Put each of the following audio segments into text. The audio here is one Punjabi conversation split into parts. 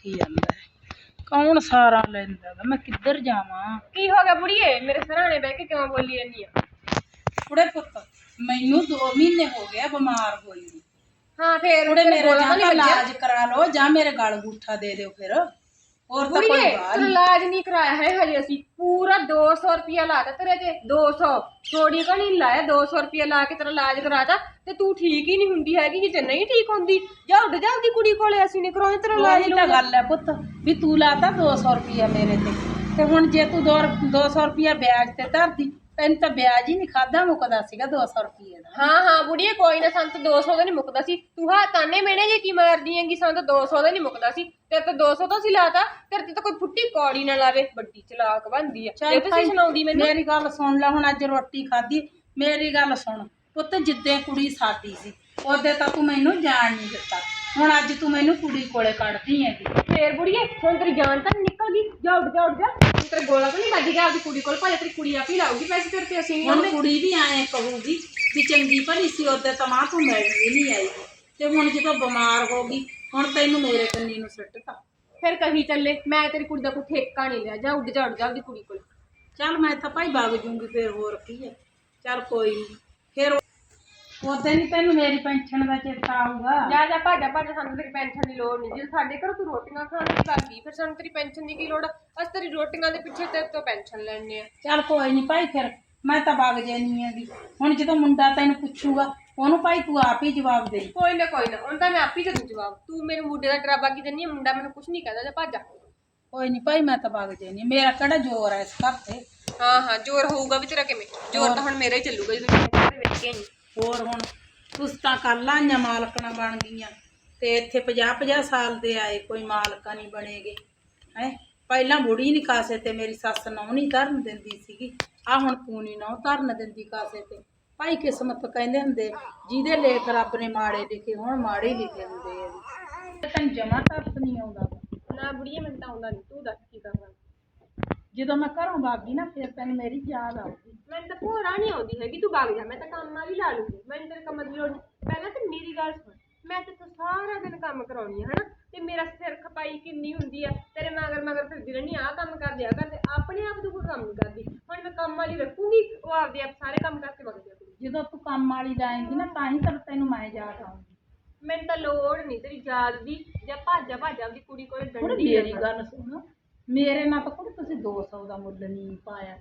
ਆਖੀ ਜਾਂਦਾ ਹੈ। ਕੌਣ ਸਾਰਾ ਲੈਂਦਾ ਗਾ? ਮੈਂ ਕਿੱਧਰ ਜਾਵਾਂ ਕੀ ਹੋ ਗਿਆ ਬੁੜੀਏ ਮੇਰੇ ਸਰਾਣੇ ਬਹਿ ਕੇ ਕਿਉਂ ਬੋਲੀ ਜਾਂਦੀ ਆ ਕੁੜੇ ਪੁੱਤ ਮੈਨੂੰ 2 ਮਹੀਨੇ ਹੋ ਗਏ ਆ ਬਿਮਾਰ ਹੋਈ ਨੂੰ ਹਾਂ ਫੇਰ ਕੁੜੇ ਮੇਰੇ ਜਾਂ ਤਾਂ? ਇਲਾਜ ਕਰਾ ਲਓ ਜਾਂ ਮੇਰੇ ਗਲ ਗੁੱਠਾ ਦੇ ਦਿਓ ਫਿਰ ਹੋਰ ਤਾਂ ਕੋਈ ਬੁੜੀਏ ਬਾਤ ਤੂੰ ਨਹੀਂ ਇਲਾਜ ਨਹੀਂ ਕਰਾਇਆ ਹੈ ਹਜੇ ਅਸੀਂ ਪੂਰਾ 200 ਰੁਪਿਆ ਲਾਤਾ ਤੇਰੇ ਤੇ 200 ਥੋੜੀ ਕਾ ਨਹੀਂ ਲਾਇਆ 200 ਰੁਪਿਆ ਲਾ ਕੇ ਤੇਰਾ ਇਲਾਜ ਕਰਾਤਾ ਤੇ ਤੂੰ ਠੀਕ ਹੀ ਨਹੀਂ ਹੁੰਦੀ ਹੈਗੀ ਜੇ ਨਹੀਂ ਠੀਕ ਹੁੰਦੀ ਜਾ ਉੱਡ ਜਾ ਉਹਦੀ ਕੁੜੀ ਕੋਲੇ ਅਸੀਂ ਨਹੀਂ ਕਰਾਉਂਦੇ ਤੇਰਾ ਇਲਾਜ ਉਹੀ ਤਾਂ ਗੱਲ ਹੈ ਪੁੱਤ ਵੀ ਤੂੰ ਲਾਤਾ 200 ਰੁਪਿਆ ਮੇਰੇ ਤੇ ਤੇ ਹੁਣ ਜੇ ਤੂੰ 200 ਰੁਪਿਆ ਵਿਆਜ ਤੇ ਧਰਦੀ ਤੈਨੂੰ ਤਾਂ ਵਿਆਜ ਹੀ ਨਹੀਂ ਖਾਦਾ ਮੁੱਕਦਾ ਸੀਗਾ 200 ਰੁਪਏ ਦਾ। ਹਾਂ ਹਾਂ ਬੁੜੀਏ ਕੋਈ ਨਾ ਸੰਤ 200 ਦਾ ਨਹੀਂ ਮੁੱਕਦਾ ਸੀ। ਤੂੰ ਹਾਂ ਤਾਨੇ ਮੇਣੇ ਜੇ ਕੀ ਮਾਰਦੀ ਹੈਗੀ ਸੰਤ 200 ਦਾ ਨਹੀਂ ਮੁੱਕਦਾ ਸੀ। ਤੇਰੇ ਤੇ 200 ਤਾਂ ਸੀ ਲਾਤਾ ਤੇਰੇ ਤੇ ਤਾਂ ਕੋਈ ਫੁੱਟੀ ਕੌੜੀ ਨਾ ਲਾਵੇ ਵੱਡੀ ਚਲਾਕ ਬਣਦੀ ਆ। ਚੱਲ ਇਹ ਤੁਸੀਂ ਭਾਈ, ਸੁਣਾਉਂਦੀ ਮੈਨੂੰ। ਮੇਰੀ ਗੱਲ ਸੁਣ ਲੈ ਹੁਣ ਅੱਜ ਰੋਟੀ ਖਾਧੀ ਮੇਰੀ ਗੱਲ ਸੁਣ। ਪੁੱਤ ਜਿੱਦੇ ਕੁੜੀ ਸਾਡੀ ਸੀ ਉਹਦੇ ਤਾਂ ਤੂੰ ਮੈਨੂੰ ਜਾਣ ਨਹੀਂ ਦਿੱਤਾ। ਹੁਣ ਅੱਜ ਤੂੰ ਮੈਨੂੰ ਕੁੜੀ ਕੋਲੇ ਕੱਢਦੀ ਹੈਗੀ। ਫੇਰ ਬੁੜੀਏ ਹੁਣ ਤੇਰੀ ਜਾਨ ਤਾਂ ਨੀ ਨਿਕਲ ਗਈ ਜਾ ਉੱਡ ਜਾ ਉੱਡ ਜਾ। ਹੁਣ ਤੇਰੇ ਗੋਲਾ ਤਾਂ ਨਹੀਂ ਵੱਜ ਗਿਆ ਆਪਦੀ ਕੁੜੀ ਕੋਲ। ਭਾਵੇਂ ਤੇਰੀ ਕੁੜੀ ਆਪ ਹੀ ਲਾਊਗੀ ਪੈਸੇ ਤੇਰੇ ਤੇ ਅਸੀਂ ਨਹੀਂ ਹੁਣ ਕੁੜੀ ਵੀ ਐਂ ਕਹੂਗੀ ਵੀ ਚੰਗੀ ਭਲੀ ਸੀ ਉਹਦੇ ਤਾਂ ਮਾਂ ਤੂੰ ਮਿਲਣ ਵੀ ਨਹੀਂ ਆਈ। ਤੇ ਹੁਣ ਜਦੋਂ ਬਿਮਾਰ ਹੋ ਗਈ ਹੁਣ ਤੈਨੂੰ ਮੇਰੇ ਕੰਨੀ ਨੂੰ ਸੁੱਟਤਾ। ਫਿਰ ਕਹੀ ਚੱਲੇ ਮੈਂ ਤੇਰੀ ਕੁੜੀ ਦਾ ਕੋਈ ਠੇਕਾ ਨਹੀਂ ਲਿਆ। ਜਾ ਉੱਡ ਜਾ ਉੱਡ ਜਾ ਆਪਦੀ ਕੁੜੀ ਕੋਲ। ਚੱਲ ਮੈਂ ਤਾਂ ਭਾਈ ਵਗ ਜੂੰਗੀ ਫੇਰ ਹੋਰ ਕੀ ਹੈ। ਚੱਲ ਕੋਈ ਨਹੀਂ ਫਿਰ ਉਹਦੇ ਨਹੀਂ ਤੈਨੂੰ ਮੇਰੀ ਪੈਨਸ਼ਨ ਦਾ ਚੇਤਾ ਆਊਗਾ। ਜਾ ਜਾ ਭਾਜਾ ਭਾਜਾ ਸਾਨੂੰ ਤੇਰੀ ਪੈਨਸ਼ਨ ਦੀ ਲੋੜ ਨਹੀਂ ਜੇ ਸਾਡੇ ਘਰੋਂ ਤੂੰ ਰੋਟੀਆਂ ਖਾਣ ਦੀ ਗਈ ਫਿਰ ਸਾਨੂੰ ਤੇਰੀ ਪੈਨਸ਼ਨ ਦੀ ਕੀ ਲੋੜ? ਅਸੀਂ ਤੇਰੀ ਰੋਟੀਆਂ ਦੇ ਪਿੱਛੇ ਤੇਰੇ ਤੋਂ ਪੈਨਸ਼ਨ ਲੈਣੇ ਆ। ਚੱਲ ਕੋਈ ਨਹੀਂ ਭਾਈ ਫਿਰ ਮੈਂ ਤਾਂ ਵਗ ਜਾਨੀ ਹੈਗੀ। ਹੁਣ ਜਦੋਂ ਮੁੰਡਾ ਤੈਨੂੰ ਪੁੱਛੂਗਾ ਉਹਨੂੰ ਭਾਈ ਤੂੰ ਆਪ ਹੀ ਜਵਾਬ ਦੇ। ਕੋਈ ਨਾ ਕੋਈ ਨਾ ਹੁਣ ਤਾਂ ਮੈਂ ਆਪ ਹੀ ਦੇ ਦੂੰ ਜਵਾਬ ਤੂੰ ਮੇਰੇ ਮੁੰਡੇ ਦਾ ਡਰਾਬਾ ਕੀ ਦਿੰਨੀ ਆ? ਮੁੰਡਾ ਮੈਨੂੰ ਕੁਝ ਨਹੀਂ ਕਹਿੰਦਾ ਜਾ ਭਾਜਾ। ਕੋਈ ਨਹੀਂ ਭਾਈ ਮੈਂ ਤਾਂ ਵਗ ਜਾਨੀ ਮੇਰਾ ਕਿਹੜਾ ਜ਼ੋਰ ਹੈ ਇਸ ਘਰ ਤੇ? ਹਾਂ ਹਾਂ ਜ਼ੋਰ ਹੋਊਗਾ ਵੀ ਤੇਰਾ ਕਿਵੇਂ? ਜ਼ੋਰ ਤਾਂ ਹੁਣ ਮੇਰਾ ਹੀ ਚੱਲੂਗਾ ਜਦੋਂ ਦੇ ਵਿੱਚ ਗਈ ਹੋਰ ਹੁਣ ਤੁਸੀਂ ਤਾਂ ਕਰ ਲਾਂਆਂ ਮਾਲਕਣਾ ਬਣ ਗਈਆਂ। ਤੇ ਇੱਥੇ 50 50 ਸਾਲ ਦੇ ਆਏ, ਕੋਈ ਮਾਲਕਾ ਨਹੀਂ ਬਣੇਗੇ। ਹੈ? ਪਹਿਲਾਂ ਬੁੜੀ ਨਹੀਂ ਕਾਸੇ ਤੇ, ਮੇਰੀ ਸੱਸ ਨਹੁੰ ਨਹੀਂ ਧਰਨ ਦਿੰਦੀ ਸੀਗੀ। ਆ ਹੁਣ ਤੂੰ ਨਹੀਂ ਨਹੁੰ ਧਰਨ ਦਿੰਦੀ ਕਾਸੇ ਤੇ। ਭਾਈ ਕਿਸਮਤ ਕਹਿੰਦੇ ਹੁੰਦੇ, ਜਿਹਦੇ ਲੇਖ ਰੱਬ ਨੇ ਮਾੜੇ ਲਿਖੇ ਹੁਣ, ਮਾੜੇ ਲਿਖੇ ਹੁੰਦੇ ਆ ਤੈਨੂੰ ਜਮਾ ਤਰਸ ਨਹੀਂ ਆਉਂਦਾ। ਨਾ ਬੁੜੀਏ, ਮੈਨੂੰ ਤਾਂ ਆਉਂਦਾ ਨਹੀਂ ਤੂੰ ਦੱਸ ਕੀ ਕਰਨਾ। ਜਦੋਂ ਮੈਂ ਘਰੋਂ ਭਾਗੀ ਨਾ ਫਿਰ ਤੈਨੂੰ ਮੇਰੀ ਯਾਦ ਆਊਗੀ। ਮੈਨੂੰ ਤਾਂ ਭੋਰਾ ਨਹੀਂ ਆਉਂਦੀ ਹੈਗੀ ਤੂੰ ਵਗ ਜਾ ਮੈਂ ਤਾਂ ਕੰਮ ਹੀ ਲਾ ਲੂੰਗੀ। ਮੈਨੂੰ ਤੇਰੇ ਕੰਮ ਦੀ ਲੋੜ ਨਹੀਂ। ਪਹਿਲਾਂ ਤੇ ਮੇਰੀ ਗੱਲ ਸੁਣ ਮੈਂ ਤੇ ਸਾਰਾ ਦਿਨ ਕੰਮ ਕਰਾਉਣੀ ਆ ਹਨਾ? ਤੇ ਮੇਰਾ ਸਿਰ ਖਪਾਈ ਕਿੰਨੀ ਹੁੰਦੀ ਆ ਤੇਰੇ ਮਗਰ ਮਗਰ ਫਿਰਦੀ ਰਹਿਣੀ ਆ ਕੰਮ ਕਰ ਦਿਆ ਕਰ ਤੇ ਆਪਣੇ ਆਪ ਤੂੰ ਕੋਈ ਕੰਮ ਨਹੀਂ ਕਰਦੀ। ਹੁਣ ਮੈਂ ਕੰਮ ਵਾਲੀ ਰੱਖੂੰਗੀ ਉਹ ਆਪਦੇ ਆਪ ਸਾਰੇ ਕੰਮ ਕਰਕੇ ਵਗ ਜਾ ਜਦੋਂ ਤੂੰ ਕੰਮ ਵਾਲੀ ਲਾਏਂਗੀ ਨਾ ਤਾਂ ਹੀ ਤਾਂ ਤੈਨੂੰ ਮੈਂ ਯਾਦ ਆਉਂਗੀ ਮੈਨੂੰ ਤਾਂ ਲੋੜ ਨਹੀਂ ਤੇਰੀ ਯਾਦ ਦੀ ਜਾਂ ਭਾਜਾ ਭਾਜਾ ਆਪਦੀ ਕੁੜੀ ਕੋਲ ਹੁਣ ਡੰਡੀ ਮੇਰੀ ਗੱਲ ਸੁਣ। ਮੇਰੇ ਨਾਲ ਤਾਂ ਕੁੜੀ ਤੁਸੀਂ 200 ਦਾ ਮੁੱਲ ਨਹੀਂ ਪਾਇਆ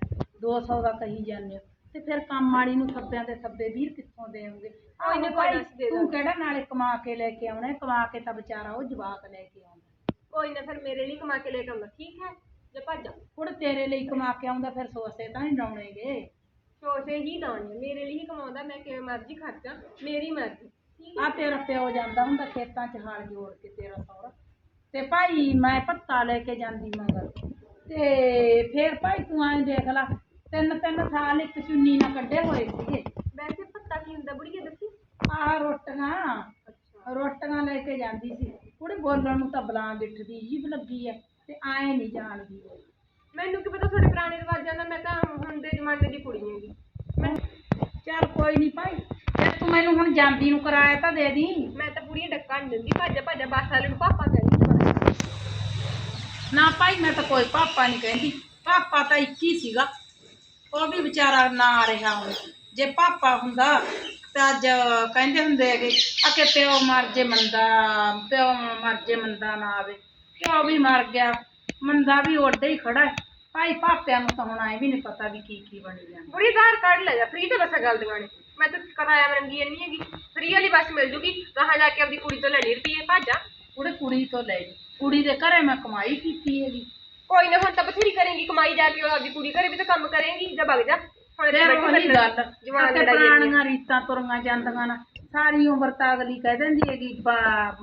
200 ਦਾ ਕਹੀ ਜਾਂਦੇ ਹੋ। ਤੇ ਫਿਰ ਕੰਮ ਵਾਲੀ ਨੂੰ ਥੱਬਿਆਂ ਤੇ ਥੱਬੇ ਵੀਰ ਕਿੱਥੋਂ ਦੇਵੋਗੇ ਕੋਈ ਨਾ, ਭਾਈ, ਦੇ ਤੂੰ ਕਿਹੜਾ ਨਾਲੇ ਕਮਾ ਕੇ ਲੈ ਕੇ ਆਉਣਾ ਹੈ, ਕਮਾ ਕੇ ਤਾਂ ਵਿਚਾਰਾ ਉਹ ਜਵਾਕ ਲੈ ਕੇ ਆਉਂਦਾ। ਕੋਈ ਨਾ ਫਿਰ ਮੇਰੇ ਲਈ ਕਮਾ ਕੇ ਲੈ ਕੇ ਆਉਂਦਾ ਠੀਕ ਹੈ? ਜਾਂ ਭਾਜਾ ਹੁਣ ਤੇਰੇ ਲਈ ਕਮਾ ਕੇ ਆਉਂਦਾ ਫਿਰ ਸੋਚੇ ਤਾਂ ਨਹੀਂ ਡਾਉਣੇਗੇ ਸੋਚੇ ਹੀ ਲਾਉਣੀ ਆ, ਮੇਰੇ ਲਈ ਹੀ ਕਮਾਉਂਦਾ ਮੈਂ ਕਿਵੇਂ ਮਰਜ਼ੀ ਖਰਚਾਂ ਮੇਰੀ ਮਰਜ਼ੀ ਠੀਕ ਆ ਤੇਰਾ ਪਿਓ ਜਾਂਦਾ ਹੁੰਦਾ ਖੇਤਾਂ 'ਚ ਹਲ ਜੋੜ ਕੇ ਤੇਰਾ ਸਹੁਰਾ। ਤੇ ਭਾਈ ਮੈਂ ਪੱਤਾ ਲੈ ਕੇ ਜਾਂਦੀ ਮਗਰ। ਤੇ ਫਿਰ ਭਾਈ ਤੂੰ ਐਂ ਦੇਖ ਲੈ ਤਿੰਨ ਤਿੰਨ ਸਾਲ ਇੱਕ ਚੁੰਨੀ ਨਾਲ ਕੱਢੇ ਹੋਏ ਸੀਗੇ। ਵੈਸੇ ਪੱਤਾ ਕੀ ਹੁੰਦਾ ਬੁੜੀਏ ਦੱਸੀ। ਆਹ ਰੋਟੀਆਂ ਰੋਟੀਆਂ ਲੈ ਕੇ ਜਾਂਦੀ ਸੀ। ਕੁੜੇ ਬੋਲਣ ਨੂੰ ਤਾਂ ਬਲਾਂ ਗਿੱਠਦੀ ਜੀਭ ਲੱਗੀ ਐ ਤੇ ਆਏ ਨਹੀਂ ਜਾਣਦੀ। ਮੈਨੂੰ ਕੀ ਪਤਾ ਤੁਹਾਡੇ ਪੁਰਾਣੇ ਰਿਵਾਜਾਂ ਦਾ ਮੈਂ ਤਾਂ ਹੁਣ ਦੇ ਜ਼ਮਾਨੇ ਦੀ ਕੁੜੀ ਹੈਗੀ। ਮੈਂ ਚੱਲ ਕੋਈ ਨਹੀਂ ਭਾਈ ਜੇ ਤੂੰ ਮੈਨੂੰ ਹੁਣ ਜਾਂਦੀ ਨੂੰ ਕਿਰਾਇਆ ਤਾਂ ਦੇ ਦੀ। ਮੈਂ ਤਾਂ ਪੂਰੀ ਡੱਕਾ ਨਹੀਂ ਦਿੰਦੀ ਭਾਜਾ ਭਾਜਾ ਬੱਸ ਵਾਲੇ ਨੂੰ ਪਾਪਾ ਨਾ ਭਾਈ ਮੈਂ ਤਾਂ ਕੋਈ ਪਾਪਾ ਨਹੀਂ ਕਹਿੰਦੀ। ਪਾਪਾ ਤਾਂ ਇੱਕ ਹੀ ਸੀਗਾ। ਉਹ ਵੀ ਵਿਚਾਰਾ ਨਾ ਰਿਹਾ ਹੁਣ ਜੇ ਪਾਪਾ ਹੁੰਦਾ ਤਾਂ ਅੱਜ ਕਹਿੰਦੇ ਹੁੰਦੇ ਹੈਗੇ ਆ ਕਿ ਪਿਓ ਮਰ ਜੇ ਮੰਦਾ ਪਿਓ ਮਰ ਜੇ ਮੰਦਾ ਨਾ ਆਵੇ। ਪਿਓ ਵੀ ਮਰ ਗਿਆ? ਮੰਦਾ ਵੀ ਉੱਡੇ ਹੀ ਖੜਾ ਹੈ। ਭਾਈ ਪਾਪਿਆਂ ਨੂੰ ਤਾਂ ਹੁਣ ਐ ਵੀ ਨਹੀਂ ਪਤਾ ਵੀ ਕੀ ਕੀ ਬਣੀ ਜਾਂਦਾ ਬੁੜੀ ਆਧਾਰ ਕਾਰਡ ਲੈ ਜਾ ਫ੍ਰੀ ਤੇ ਬੱਸਾਂ ਗੱਲ ਦਿਵਾਣੇ ਮੈਂ ਤਾਂ ਕਿਰਾਇਆ ਮੰਗੀ ਨਹੀਂ ਹੈਗੀ। ਫ੍ਰੀ ਵਾਲੀ ਬੱਸ ਮਿਲ ਜੂਗੀ ਕਹਾਂ ਜਾ ਕੇ ਆਪਦੀ ਕੁੜੀ ਤੋਂ ਲੈਣੀ ਰੁਪਈਏ ਭਾਜਾ ਕੁੜੇ ਕੁੜੀ ਤੋਂ ਲੈ ਜੀ ਕੁੜੀ ਦੇ ਘਰੇ ਮੈਂ ਕਮਾਈ ਕੀਤੀ ਹੈਗੀ। ਕੋਈ ਨਾ ਹੁਣ ਤਾਂ ਬਥੇਰੀ ਕਰੇਂਗੀ ਕਮਾਈ ਜਾ ਕੇ ਉਹ ਆਪਦੀ ਕੁੜੀ ਘਰੇ ਵੀ ਤਾਂ ਕੰਮ ਕਰੇਂਗੀ ਜਾਂ ਵਗ ਜਾ। ਹੁਣ ਬੈਠੀ ਉਹੀ ਗੱਲ ਜਵਾਨ ਤੇ ਲੜਾਈ ਜਾਂਦੀ ਪੁਰਾਣੀਆਂ ਰੀਤਾਂ ਤੁਰੀਆਂ ਜਾਂਦੀਆਂ ਨਾ ਸਾਰੀ ਉਮਰ ਤਾਂ ਅਗਲੀ ਕਹਿ ਦਿੰਦੀ ਹੈਗੀ ਬਾ-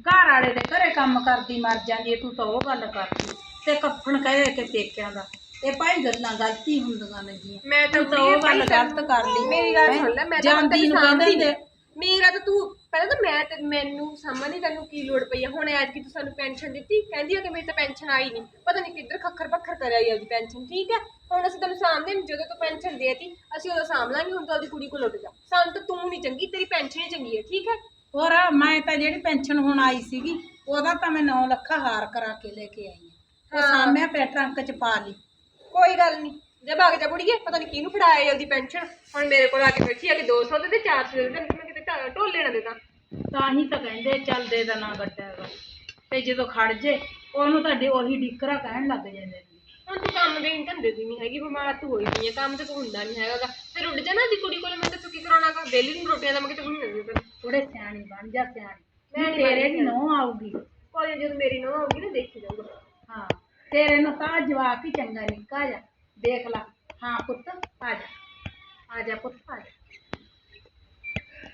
ਘਰ ਵਾਲੇ ਦੇ ਘਰੇ ਕੰਮ ਕਰਦੀ ਮਰ ਜਾਂਦੀ ਹੈ ਤੂੰ ਤਾਂ ਉਹ ਗੱਲ ਕਰਦੀ। ਤੇ ਕੱਫਣ ਕਹੇ ਕਿ ਪੇਕਿਆਂ ਦਾ ਇਹ ਭਾਈ ਗੱਲਾਂ ਗਲਤੀ ਹੁੰਦੀਆਂ ਨੇਗੀਆਂ ਮੈਂ ਤਾਂ ਤੂੰ ਤਾਂ ਉਹ ਗੱਲ ਗਲਤ ਕਰ ਲਈ। ਮੇਰੀ ਗੱਲ ਸੁਣ ਲੈ ਮੈਂ ਤਾਂ ਹੁਣ ਜਾਂਦੀ ਤੈਨੂੰ ਨੂੰ ਕਹਿੰਦੇ ਸਾਂਭਦੀ ਹੁੰਦੇ ਮੇਰਾ ਤਾਂ ਤੂੰ ਪਹਿਲਾਂ ਤਾਂ ਮੈਂ ਤੇ ਮੈਨੂੰ ਸਮਝ ਨਹੀਂ ਤੈਨੂੰ ਕੀ ਲੋੜ ਪਈ ਆ। ਹੁਣ ਐਤ ਕੀ ਤੂੰ ਸਾਨੂੰ ਪੈਨਸ਼ਨ ਦਿੱਤੀ ਕਹਿੰਦੀ ਆ ਕਿ ਮੇਰੀ ਤਾਂ ਪੈਨਸ਼ਨ ਆਈ ਨਹੀਂ। ਪਤਾ ਨਹੀਂ ਕਿੱਧਰ ਖੱਖਰ ਪੱਖਰ ਕਰਿਆ ਹੀ ਉਹਦੀ ਪੈਨਸ਼ਨ ਠੀਕ ਹੈ ਹੁਣ ਅਸੀਂ ਤੈਨੂੰ ਸਾਂਭਦੇ ਜਦੋਂ ਤੂੰ ਪੈਨਸ਼ਨ ਦੇਤੀ ਅਸੀਂ ਉਦੋਂ ਸਾਂਭ ਲਾਂਗੇ ਹੁਣ ਤਾਂ ਉਹਦੀ ਕੁੜੀ ਕੋਲ ਉੱਡ ਜਾ। ਸਾਨੂੰ ਤਾਂ ਤੂੰ ਨਹੀਂ ਚੰਗੀ ਤੇਰੀ ਪੈਨਸ਼ਨ ਹੀ ਚੰਗੀ ਹੈ ਠੀਕ ਹੈ ਹੋਰ ਮੈਂ ਤਾਂ ਜਿਹੜੀ ਪੈਨਸ਼ਨ ਹੁਣ ਆਈ ਸੀਗੀ ਉਹਦਾ ਤਾਂ ਮੈਂ 9 ਲੱਖਾ ਹਾਰ ਕਰਾ ਕੇ ਲੈ ਕੇ ਆਈ ਹਾਂ ਉਹ ਹਾਂ। ਸਾਹਮਣੇ ਪਿਆ ਟਰੰਕ ਚ ਪਾ ਲਈ। ਕੋਈ ਗੱਲ ਨਹੀਂ ਜੇ ਭਾਗ ਜਾ ਬੁੜੀਏ ਪਤਾ ਨਹੀਂ ਕਿਹਨੂੰ ਫੜਾਇਆ ਜਲਦੀ ਪੈਨਸ਼ਨ। ਹੁਣ ਮੇਰੇ ਕੋਲ ਆ ਕੇ ਬੈਠੀ ਆ ਕਿ 200 ਦੇ ਤੇ 400 ਦੇ ਤੇ ਢੋਲੇ ਨਾ ਦੇਦਾ ਤਾਂ ਹੀ ਤਾਂ ਕਹਿੰਦੇ ਚੱਲ ਦੇ ਦਾ ਨਾ ਗੱਟਾ ਹੈਗਾ ਤੇ ਜਦੋਂ ਖੜ ਜੇ ਉਹਨੂੰ ਤੁਹਾਡੇ ਉਹੀ ਡਿਕਰਾ ਕਹਿਣ ਲੱਗ ਜਾਂਦੇ ਨੇ। ਹੁਣ ਤੂੰ ਕੰਮ ਦੇ ਨਹੀਂ ਧੰਦੇ ਦੀ ਨਹੀਂ ਹੈਗੀ ਬਿਮਾਰ ਤੂੰ ਹੋਈ ਪਈ ਹੈ ਕੰਮ ਤੇ ਤੂੰ ਹੁੰਦਾ ਨਹੀਂ ਹੈਗਾ ਗਾ। ਫਿਰ ਉੱਡ ਜਾ ਨਾ ਦੀ ਕੁੜੀ ਕੋਲ ਮੈਂ ਤੇ ਤੂੰ ਕੀ ਕਰਾਉਣਾ ਕਾ ਬੇਲੀ ਨੂੰ ਰੋਟੀਆਂ ਦਾ ਮੈਂ ਕਿਤੇ ਹੁਣ ਨਹੀਂ ਤੈਨੂੰ ਥੋੜੇ ਸਿਆਣੀ ਬਣ ਜਾ ਸਿਆਣੀ। ਮੈਂ ਮੈਂ ਨੀ ਤੇਰੇ ਬਣਦੀ ਵੀ ਨੋ ਆਊਗੀ। ਕੋਈ ਜਦੋਂ ਮੇਰੀ ਨੋ ਆਉਗੀ ਨਾ ਦੇਖੀ ਜਾਊਗਾ। ਹਾਂ ਤੇਰੇ ਨੂੰ ਤਾਂ ਜਵਾਕ ਹੀ ਚੰਗਾ ਨਿੱਕਾ ਜਾ ਦੇਖ ਲੈ। ਹਾਂ ਪੁੱਤ ਆ ਜਾ। ਆ ਜਾ ਪੁੱਤ ਆ ਜਾ।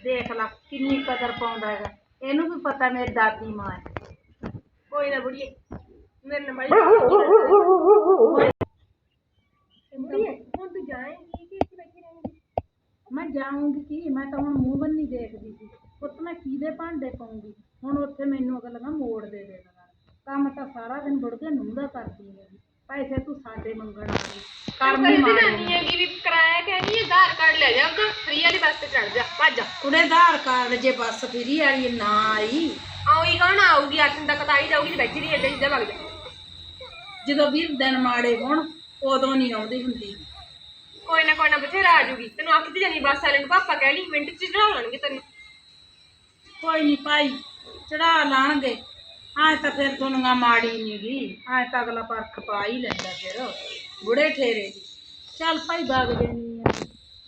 ਦੇਖ ਲੈ ਕਿੰਨੀ ਕਦਰ ਪਾਉਂਦਾ ਹੈਗਾ। ਇਹਨੂੰ ਵੀ ਪਤਾ ਮੇਰੀ ਦਾਦੀ ਮਾਂ ਹੈ। ਕੋਈ ਨਾ ਬੁੜੀਏ, ਮੇਰੇ ਨਾਲ ਮਾਈ ਬੁੜੀਏ, ਹੁਣ ਤੂੰ ਜਾਏਂਗੀ ਕਿ ਇੱਥੇ ਬੈਠੀ ਰਹੇਂਗੀ? ਮੈਂ ਜਾਊਂਗੀ ਕੀ? ਮੈਂ ਤਾਂ ਹੁਣ ਮੂੰਹ ਬੰਨੀ ਦੇਖਦੀ ਸੀ। ਪੁੱਤ, ਮੈਂ ਕਿਹਦੇ ਭਾਂਡੇ ਪਾਉਂਗੀ? ਹੁਣ ਉੱਥੇ ਮੈਨੂੰ ਅਗਲਾ ਮੋੜ ਦੇ ਦੇਣਾ ਕੰਮ ਤਾਂ ਸਾਰਾ ਦਿਨ ਬੁੜਕੇ ਨੂੰ ਦਾ ਕਰਦੀ ਹੈ ਪੈਸੇ ਤੂੰ ਸਾਡੇ ਮੰਗਣ ਆ ਗਈ। ਕਰਮ ਹੀ ਮਾਰ ਨਹੀਂ ਹੈਗੀ ਵੀ ਕਿਰਾਇਆ ਕਹਿੰਦੀ ਹੈ ਆਧਾਰ ਕਾਰਡ ਲੈ ਜਾ ਉਹਦਾ ਫਰੀ ਵਾਲੀ ਬੱਸ ਤੇ ਚੜ ਜਾ ਭੱਜ ਕੁੜੇ ਆਧਾਰ ਕਾਰਡ ਜੇ ਬੱਸ ਫਰੀ ਵਾਲੀ ਨਾ ਆਈ। ਆਉਈ ਕੌਣ? ਆਊਗੀ ਅੱਠ ਤੱਕ ਤਾਂ ਆਈ ਜਾਊਗੀ ਤੇ ਬੈਠੀ ਰਹੀ ਏਦਾਂ ਹੀ ਜਾ ਵਗ ਜਾ। ਜਦੋਂ ਵੀਰ ਦਿਨ ਮਾੜੇ ਹੋਣ ਉਦੋਂ ਨਹੀਂ ਆਉਂਦੀ ਹੁੰਦੀ। ਕੋਈ ਨਾ ਕੋਈ ਨਾ ਬਥੇਰਾ ਆ ਜੂਗੀ ਤੈਨੂੰ ਆਖਦੀ ਜਾਨੀ ਬੱਸ ਵਾਲੇ ਨੂੰ ਪਾਪਾ ਕਹਿ ਲਈ ਮਿੰਟ ਚ ਚੜਾ ਲੈਣਗੇ ਤੈਨੂੰ। ਕੋਈ ਨਹੀਂ ਭਾਈ ਚੜਾ ਲਾਣਗੇ। ਆਏ ਤਾਂ ਫਿਰ ਦੁਨੀਆ ਮਾੜੀ ਨਹੀਂ ਗਈ ਆਏ ਤਾਂ ਅਗਲਾ ਪਰਖ ਪਾ ਹੀ ਲੈਂਦਾ ਫਿਰ। ਬੁੜੇ ਠੇਰੇ ਦੀ। ਚੱਲ ਭਾਈ ਵਗ ਜਾਨੀ ਆ।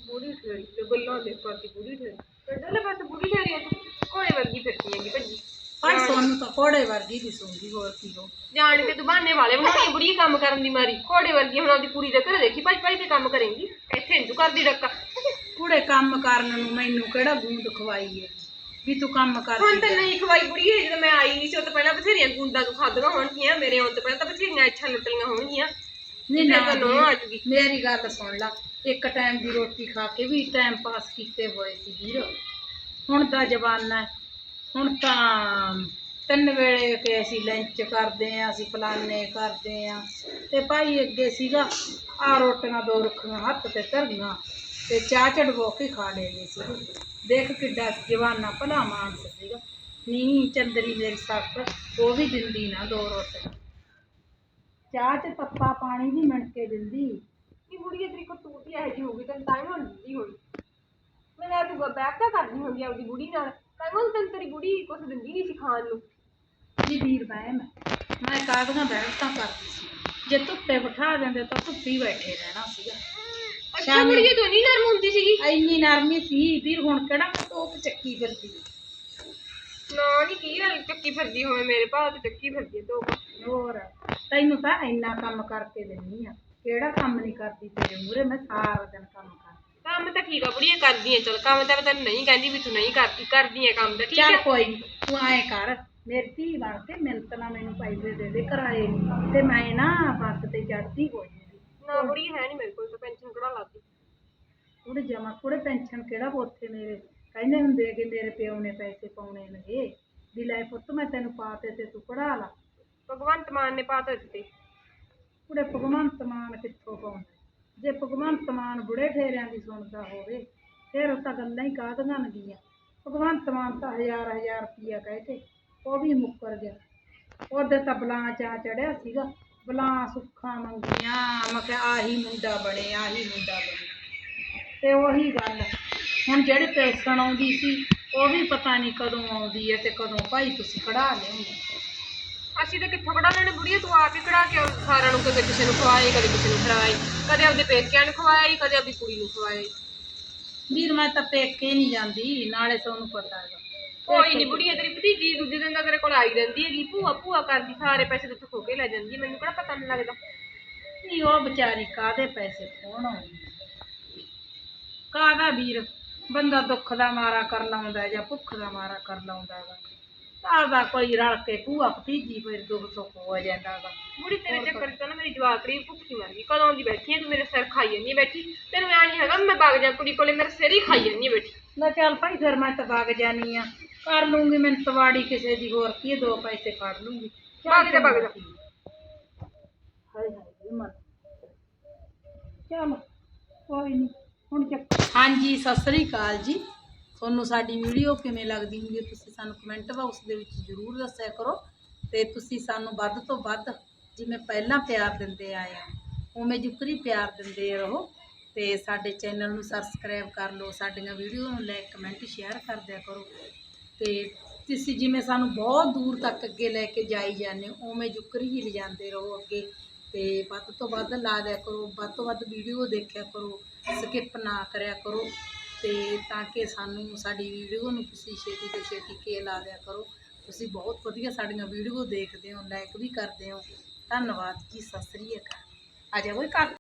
ਬੁੜੀ ਠੇਰੀ ਤੇ ਗੱਲਾਂ ਦੇ ਕਰਦੀ ਬੁੜੀ ਠੇਰੀ। ਕੱਢਲੇ ਬਸ ਬੁੜੀ ਠੇਰੀ ਆ ਤੂੰ? ਵਰਗੀ ਫਿਰਦੀ ਹੈਗੀ ਭੱਜੀ। ਭਾਈ ਸੋਨੂੰ ਤਾਂ ਕੋੜੇ ਵਰਗੀ ਦੀ ਸੂੰਗੀ ਹੋਰ ਕੀ ਹੋ। ਜਾਣ ਕੇ ਤੂੰ ਬਹਾਨੇ ਵਾਲੇ ਬਣਾਉਣੀ ਬੁੜੀ ਕੰਮ ਕਰਨ ਦੀ ਮਾਰੀ। ਘੋੜੇ ਵਰਗੀ ਹੁਣ ਉਹਦੀ ਕੁੜੀ ਦੇ ਘਰੇ ਦੇਖੀ ਭਾਈ ਭਾਈ ਤੇ ਕੰਮ ਕਰੇਂਗੀ। ਇੱਥੇ ਨੀ ਤੂੰ ਕਰਦੀ ਡੱਕਾ। ਕੁੜੇ ਕੰਮ ਕਰਨ ਨੂੰ ਮੈਨੂੰ ਕਿਹੜਾ ਗੂੰਦ ਖਵਾਈ ਹੈ ਵੀ ਤੂੰ ਕੰਮ ਹੁਣ ਕਰਦੀ ਤੇ। ਨਹੀਂ ਖਵਾਈ ਬੁੜੀ ਹੈ ਜਦੋਂ ਮੈਂ ਆਈ ਨਹੀਂ ਸੀ ਉਹ ਤੋਂ ਪਹਿਲਾਂ ਬਥੇਰੀਆਂ ਗੁੰਦਾਂ ਤੂੰ ਖਾਧੀਆਂ ਹੋਣਗੀਆਂ ਮੇਰੇ ਆਉਣ ਤੋਂ ਪਹਿਲਾਂ ਤਾਂ ਬਥੇਰੀਆਂ ਇੱਛਾ ਲੁੱਟੀਆਂ ਹੋਣਗੀਆਂ। ਨਹੀਂ ਨਾ ਤਾਂ ਨਹੁੰ ਆ ਜੂਗੀ। ਮੇਰੀ ਗੱਲ ਸੁਣ ਲਾ ਇੱਕ ਟਾਈਮ ਦੀ ਰੋਟੀ ਖਾ ਕੇ ਵੀ ਟਾਈਮ ਪਾਸ ਕੀਤੇ ਹੋਏ ਸੀ ਵੀਰ। ਹੁਣ ਦਾ ਜ਼ਮਾਨਾ ਹੁਣ ਤਾਂ ਤਿੰਨ ਵੇਲੇ ਕੇ ਅਸੀਂ ਲੰਚ ਕਰਦੇ ਆਂ ਅਸੀਂ ਫਲਾਨੇ ਕਰਦੇ ਆਂ ਤੇ ਭਾਈ ਅੱਗੇ ਸੀਗਾ ਆ ਰੋਟੀਆਂ ਦੋ ਰੱਖੀਆਂ ਹੱਥ ਤੇ ਧਰੀਆਂ। ਤੇ ਚਾਹ ਚੜਵੋ ਕੇ ਖਾ ਲਏ ਸੀ ਦੇਖ ਕਿੱਡਾ ਜਵਾਨਾ ਭਲਾ ਮਾਨਸ ਸੀਗਾ। ਨੀ ਚੰਦਰੀ ਮੇਰੀ ਸੱਸ ਉਹ ਵੀ ਦਿੰਦੀ ਨਾ ਦੋ ਰੋਟੀਆਂ ਚਾਹ ਚ ਤੱਤਾ ਪਾਣੀ ਵੀ ਮਿਣ ਕੇ ਦਿੰਦੀ। ਨਹੀਂ ਬੁੜੀ ਤੇਰੀ ਕੋ ਟੂਟੀ ਇਹੋ ਜਿਹੀ ਹੋਊਗੀ ਤੈਨੂੰ ਟਾਈਮ ਹੋਣ ਦਿੰਦੀ ਹੋਣੀ। ਮੈਂ ਲੈ ਤੂੰ ਬੈਠ ਤਾਂ ਕਰਦੀ ਹੁੰਦੀ ਆ ਉਹਦੀ ਬੁੜੀ ਨਾਲ। ਕਹਿੰਦਾ ਤੈਨੂੰ ਤੇਰੀ ਬੁੜੀ ਕੁਛ ਦਿੰਦੀ ਨਹੀਂ ਸੀ ਖਾਣ ਨੂੰ। ਜੀ ਵੀਰ ਬਹਿ ਮੈਂ। ਮੈਂ ਕਾਗਜ਼ਾਂ ਬੈਠਾਂ ਕਰਦੀ ਸੀ। ਜੇ ਧੁੱਪੇ ਬਿਠਾ ਦਿੰਦੇ ਤਾਂ ਧੁੱਪੀ ਬੈਠੇ ਰਹਿਣਾ ਸੀਗਾ। ਅੱਛਾ ਸ਼ਾਮੀ- ਬੁੜੀ ਤੂੰ ਨਹੀਂ ਨਰਮ ਹੁੰਦੀ ਸੀਗੀ। ਇੰਨੀ ਨਰਮੀ ਸੀ ਵੀਰ ਹੁਣ ਕਿਹੜਾ ਟੋਪ ਚੱਕੀ ਫਿਰਦੀ? ਨਾ ਨਹੀਂ ਕੀ ਗੱਲ ਚੱਕੀ ਫਿਰਦੀ ਹੋਵੇ ਮੇਰੇ ਭਾਅ ਤੇ ਚੱਕੀ ਫਿਰਦੀ ਤੋ ਹੋਰ ਤੈਨੂੰ ਤਾਂ ਇੰਨਾ ਕੰਮ ਕਰਕੇ ਦਿੰਨੀ ਆ। ਕਿਹੜਾ ਕੰਮ ਨਹੀਂ ਕਰਦੀ ਤੇਰੇ ਮੂਰੇ ਮੈਂ ਸਾਰਾ ਦਿਨ ਕੰਮ ਕਰਦੀ। ਕੰਮ ਤਾਂ ਠੀਕ ਆ ਬੁੜੀਆਂ ਕਰਦੀ ਆ ਚਲ ਕੰਮ ਤਾਂ ਮੈਂ ਤੈਨੂੰ ਨਹੀਂ ਕਹਿੰਦੀ ਵੀ ਤੂੰ ਨਹੀਂ ਕਰਦੀ ਕਰਦੀ ਆ ਕੰਮ ਤਾਂ ਠੀਕ ਚੱਲ ਆ? ਕੋਈ ਨੀ ਤੂੰ ਐਂ ਕਰ ਮੇਰੀ ਧੀ ਬਣ ਕੇ ਮਿੰਤ ਨਾਲ ਮੈਨੂੰ ਪੈਸੇ ਦੇ ਦੇ ਕਿਰਾਏ ਨੂੰ ਤੇ ਮੈਂ ਨਾ ਬੱਸ ਤੇ ਚੜਦੀ ਹੋ ਜੂਗੀ ਨਾ ਬੁੜੀ ਹੈ ਨਹੀਂ ਮੇਰੇ ਕੋਲ ਤਾਂ ਪੈਨਸ਼ਨ ਕਢਾ ਲਾਤੀ ਕੁੜੇ ਜਮਾ ਕੁੜੇ ਪੈਨਸ਼ਨ ਕਿਹੜਾ ਉੱਥੇ ਮੇਰੇ? ਕਹਿੰਦੇ ਹੁੰਦੇ ਕਿ ਮੇਰੇ ਪਿਓ ਨੇ ਪੈਸੇ ਪਾਉਣੇ ਨੇਗੇ। ਵੀ ਲੈ ਪੁੱਤ ਮੈਂ ਤੈਨੂੰ ਪਾਤੇ ਤੇ ਤੂੰ ਕਢਾ ਲਾ। ਭਗਵੰਤ ਮਾਨ ਨੇ ਪਾਤਾ ਦਿੱਤੇ ਕੁੜੇ ਭਗਵੰਤ ਮਾਨ ਕਿੱਥੋਂ ਪਾਉਂਦਾ? ਜੇ ਭਗਵੰਤ ਮਾਨ ਬੁੜੇ ਠੇਰਿਆਂ ਦੀ ਸੁਣਦਾ ਹੋਵੇ ਫਿਰ ਉਹ ਤਾਂ ਗੱਲਾਂ ਹੀ ਕਾਹਦੀਆਂ ਨਗੀਆਂ। ਭਗਵੰਤ ਮਾਨ ਤਾਂ ਹਜ਼ਾਰ ਹਜ਼ਾਰ ਰੁਪਈਆ ਕਹਿ ਕੇ ਉਹ ਵੀ ਮੁੱਕਰ ਗਿਆ। ਉਹਦੇ ਤਾਂ ਬਲਾਂ ਚਾ ਚੜਿਆ ਸੀਗਾ। ਬਲਾਂ ਸੁੱਖਾਂ ਮੰਗੀਆਂ। ਮੈਂ ਕਿਹਾ ਆਹੀ ਮੁੰਡਾ ਬਣੇ ਆਹੀ ਮੁੰਡਾ ਬਣੇ ਤੇ ਉਹੀ ਗੱਲ। ਹੁਣ ਜਿਹੜੇ ਪੈਸਣ ਆਉਂਦੀ ਸੀ ਉਹ ਵੀ ਪਤਾ ਨਹੀਂ ਕਦੋਂ ਆਉਂਦੀ ਹੈ ਤੇ ਕਦੋਂ ਭਾਈ ਤੁਸੀਂ ਕਢਾ ਲਿਆਉਂਦੇ ਅਸੀਂ ਤਾਂ ਕਿੱਥੋਂ ਕਢਾ ਲੈਣੇ ਬੁੜੀਏ? ਤੂੰ ਆਪ ਹੀ ਕਢਾ ਕੇ ਆਉਂ ਸਾਰਿਆਂ ਨੂੰ ਕਦੇ ਕਿਸੇ ਨੂੰ ਖਵਾਏ ਕਦੇ ਕਿਸੇ ਨੂੰ ਖਵਾਏ ਕਦੇ ਆਪਦੇ ਪੇਕਿਆਂ ਨੂੰ ਖਵਾਏ ਕਦੇ ਆਪਦੀ ਕੁੜੀ ਨੂੰ ਖਵਾਏ। ਵੀਰ ਮੈਂ ਤਾਂ ਪੇਕੇ ਨਹੀਂ ਜਾਂਦੀ ਨਾਲੇ ਤੁਹਾਨੂੰ ਪਤਾ ਹੈਗਾ ਕੋਈ ਨਹੀਂ ਬੁੜੀਏ ਤੇਰੀ ਭਤੀਜੀ ਦੂਜੇ ਦਿਨ ਦਾ ਤੇਰੇ ਕੋਲ ਆਈ ਰਹਿੰਦੀ ਹੈਗੀ। ਭੂਆ ਭੂਆ ਕਰਦੀ ਸਾਰੇ ਪੈਸੇ ਤੇ ਖੋ ਕੇ ਲੈ ਜਾਂਦੀ ਹੈ, ਮੈਨੂੰ ਕਿਹੜਾ ਪਤਾ ਨਹੀਂ ਲੱਗਦਾ। ਨਹੀਂ ਉਹ ਵਿਚਾਰੀ ਕਾਦੇ ਪੈਸੇ ਕੌਣ ਆਉਂਦੀ? ਕਾਦਾ ਵੀਰ? ਬੰਦਾ ਦੁੱਖ ਦਾ ਮਾਰਾ ਕਰ ਲਾਉਂਦਾ ਜਾਂ ਭੁੱਖ ਦਾ ਮਾਰਾ ਕਰ ਲਾਉਂਦਾ ਹੈਗਾ ਕਾਦਾ ਕੋਈ ਰਲ ਕੇ ਭੂਆ ਭਤੀਜੀ ਫਿਰ ਦੁੱਖ ਸੁੱਖ ਹੋ ਜਾਂਦਾ ਹੈਗਾ ਬੁੜੀ ਤੇਰੇ ਚੱਕਰ 'ਚ ਨਾ ਮੇਰੀ ਜਵਾਕੜੀ ਭੁੱਖੀ ਮਰ ਗਈ ਕਦੋਂ ਦੀ ਬੈਠੀ ਹੈ ਤੂੰ ਮੇਰੇ ਸਿਰ ਖਾਈ ਜਾਂਦੀ ਹੈ ਬੈਠੀ। ਤੈਨੂੰ ਐ ਨਹੀਂ ਹੈਗਾ ਵੀ ਮੈਂ ਵਗ ਜਾ ਕੁੜੀ ਕੋਲੇ ਮੇਰੇ ਸਿਰ ਹੀ ਖਾਈ ਜਾਂਦੀ ਹੈ ਬੈਠੀ। ਨਾ ਚੱਲ ਭਾਈ ਫਿਰ ਮੈਂ ਤਾਂ ਵਗ ਜਾਨੀ ਆ। ਕਰ ਲੂੰਗੀ ਮੈਂ ਤਵਾੜੀ ਕਿਸੇ ਦੀ ਹੋਰ ਕੀ ਦੋ ਪੈਸੇ ਫੜ ਲੂੰਗੀ। ਵਗ ਜਾ, ਵਗ ਜਾ। ਹਾਏ ਹਾਏ ਮਨ। ਚਲ ਕੋਈ ਨਹੀਂ ਹੁਣ ਚੱਕ ਹਾਂਜੀ, ਸਤਿ ਸ੍ਰੀ ਅਕਾਲ ਜੀ। ਤੁਹਾਨੂੰ ਸਾਡੀ ਵੀਡੀਓ ਕਿਵੇਂ ਲੱਗਦੀ ਹੁੰਦੀ ਹੈ, ਤੁਸੀਂ ਸਾਨੂੰ ਕਮੈਂਟ ਬਾਕਸ ਦੇ ਵਿੱਚ ਜ਼ਰੂਰ ਦੱਸਿਆ ਕਰੋ। ਤੇ ਤੁਸੀਂ ਸਾਨੂੰ ਵੱਧ ਤੋਂ ਵੱਧ ਜਿਵੇਂ ਪਹਿਲਾਂ ਪਿਆਰ ਦਿੰਦੇ ਆਏ ਆ, ਉਵੇਂ ਜੁਕਰੀ ਪਿਆਰ ਦਿੰਦੇ ਰਹੋ। ਤੇ ਸਾਡੇ ਚੈਨਲ ਨੂੰ ਸਬਸਕ੍ਰਾਈਬ ਕਰ ਲਓ, ਸਾਡੀਆਂ ਵੀਡੀਓ ਨੂੰ ਲਾਈਕ ਕਮੈਂਟ ਸ਼ੇਅਰ ਕਰ ਦਿਆ ਕਰੋ। ਤੇ ਤੁਸੀਂ ਜਿਵੇਂ ਸਾਨੂੰ ਬਹੁਤ ਦੂਰ ਤੱਕ ਅੱਗੇ ਲੈ ਕੇ ਜਾਈ ਜਾਂਦੇ ਹੋ, ਉਵੇਂ ਜੁਕਰੀ ਹੀ ਲਿਜਾਂਦੇ ਰਹੋ ਅੱਗੇ। ਤੇ ਵੱਧ ਤੋਂ ਵੱਧ ਲਾ ਦਿਆ ਕਰੋ, ਵੱਧ ਤੋਂ ਵੱਧ ਵੀਡੀਓ ਦੇਖਿਆ ਕਰੋ। ਸਕਿਪ ਨਾ ਕਰਿਆ ਕਰੋ ਤੇ ਤਾਂ ਕਿ ਸਾਨੂੰ ਸਾਡੀ ਵੀਡੀਓ ਨੂੰ ਤੁਸੀਂ ਛੇਤੀ ਤੋਂ ਛੇਤੀ ਕੇ ਲਾ ਦਿਆ ਕਰੋ। ਤੁਸੀਂ ਬਹੁਤ ਵਧੀਆ ਸਾਡੀਆਂ ਵੀਡੀਓ ਦੇਖਦੇ ਹੋ ਲਾਈਕ ਵੀ ਕਰਦੇ ਹੋ। ਧੰਨਵਾਦ ਜੀ, ਸਤਿ ਸ੍ਰੀ ਅਕਾਲ। ਆ ਜਾ ਕੋਈ ਕਰ